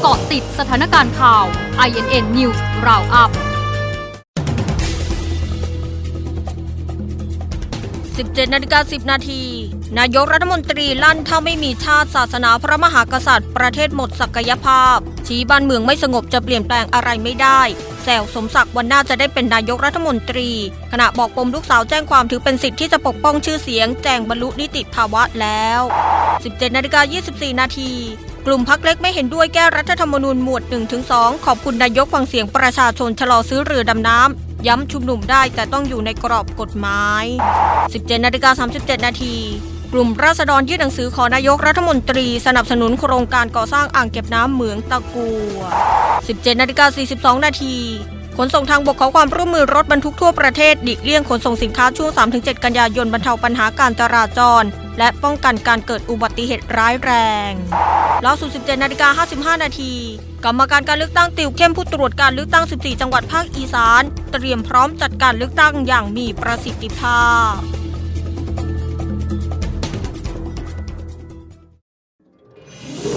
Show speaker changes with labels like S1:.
S1: เกาะติดสถานการณ์ข่าว INN News Roundup
S2: 17นาฬิกา10 นาที นายกรัฐมนตรีลั่นถ้าไม่มีชาติศาสนาพระมหากษัตริย์ ประเทศหมดศักยภาพ ชี้บ้านเมืองไม่สงบจะเปลี่ยนแปลงอะไรไม่ได้ แซวสมศักดิ์วันหน้าจะได้เป็นนายกรัฐมนตรี ขณะบอกปมลูกสาวแจ้งความถือเป็นสิทธิ์ที่จะปกป้องชื่อเสียง แจงบรรลุนิติภาวะแล้ว 17นาฬิกา24 นาทีกลุ่มพักเล็กไม่เห็นด้วยแก้รัฐธรรมนูญหมวด 1-2 ขอบคุณนายกฟังเสียงประชาชนชะลอซื้อเรือดำน้ำ ย้ำชุมนุมได้แต่ต้องอยู่ในกรอบกฎหมาย 17นาฬิกา37 นาทีกลุ่มราษฎรยื่นหนังสือขอนายกรัฐมนตรี สนับสนุนโครงการก่อสร้างอ่างเก็บน้ำเหมืองตะกัว 17นาฬิกา42 นาทีขนส่งทางบกขอความร่วมมือรถบรรทุกทั่วประเทศหลีกเลี่ยงขนส่งสินค้าช่วง 3-7 กันยายนบรรเทาปัญหาการจราจร และป้องกันการเกิดอุบัติเหตุร้ายแรงล่าสุด 17นาฬิกา55 นาทีกรรมการการเลือกตั้งติวเข้มผู้ตรวจการเลือกตั้ง 14 จังหวัดภาคอีสาน เตรียมพร้อมจัดการเลือกตั้งอย่างมีประสิทธิภาพ